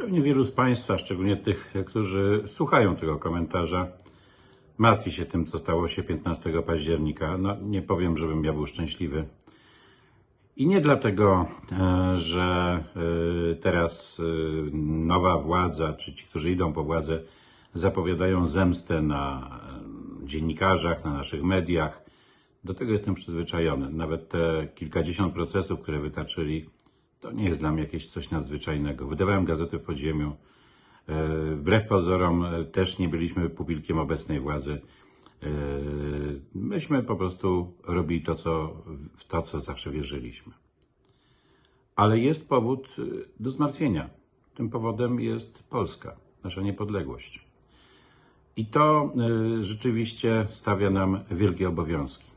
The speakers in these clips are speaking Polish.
Pewnie wielu z Państwa, szczególnie tych, którzy słuchają tego komentarza, martwi się tym, co stało się 15 października. No, nie powiem, żebym ja był szczęśliwy. I nie dlatego, e, że e, teraz e, nowa władza, czy ci, którzy idą po władzę, zapowiadają zemstę na dziennikarzach, na naszych mediach. Do tego jestem przyzwyczajony. Nawet te kilkadziesiąt procesów, które wytaczyli, to nie jest dla mnie jakieś coś nadzwyczajnego. Wydawałem gazety w podziemiu. E, Wbrew pozorom e, też nie byliśmy pupilkiem obecnej władzy. E, Myśmy po prostu robili to, co, w to, co zawsze wierzyliśmy. Ale jest powód do zmartwienia. Tym powodem jest Polska, nasza niepodległość. I to rzeczywiście stawia nam wielkie obowiązki.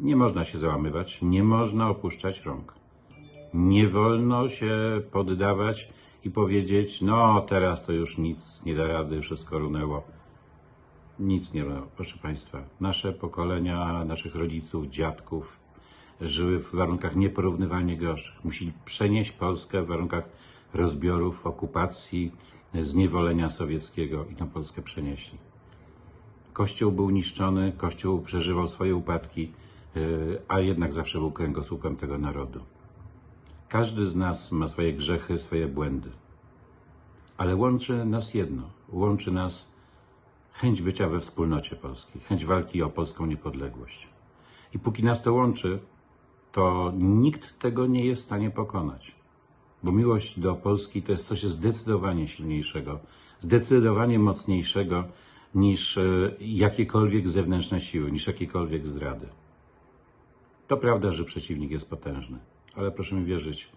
Nie można się załamywać, nie można opuszczać rąk. Nie wolno się poddawać i powiedzieć, no teraz to już nic nie da rady, wszystko runęło. Nic nie runęło. Proszę Państwa, nasze pokolenia, naszych rodziców, dziadków żyły w warunkach nieporównywalnie gorszych. Musieli przenieść Polskę w warunkach rozbiorów, okupacji, zniewolenia sowieckiego i tę Polskę przenieśli. Kościół był niszczony, Kościół przeżywał swoje upadki, yy, a jednak zawsze był kręgosłupem tego narodu. Każdy z nas ma swoje grzechy, swoje błędy. Ale łączy nas jedno. Łączy nas chęć bycia we wspólnocie polskiej, chęć walki o polską niepodległość. I póki nas to łączy, to nikt tego nie jest w stanie pokonać. Bo miłość do Polski to jest coś zdecydowanie silniejszego, zdecydowanie mocniejszego niż e, jakiekolwiek zewnętrzne siły, niż jakiekolwiek zdrady. To prawda, że przeciwnik jest potężny, ale proszę mi wierzyć,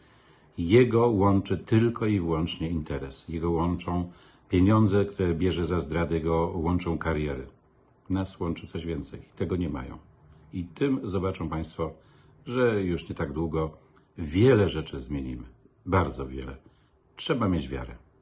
jego łączy tylko i wyłącznie interes. Jego łączą pieniądze, które bierze za zdradę, jego łączą kariery. Nas łączy coś więcej tego nie mają. I tym zobaczą Państwo, że już nie tak długo wiele rzeczy zmienimy. Bardzo wiele. Trzeba mieć wiarę.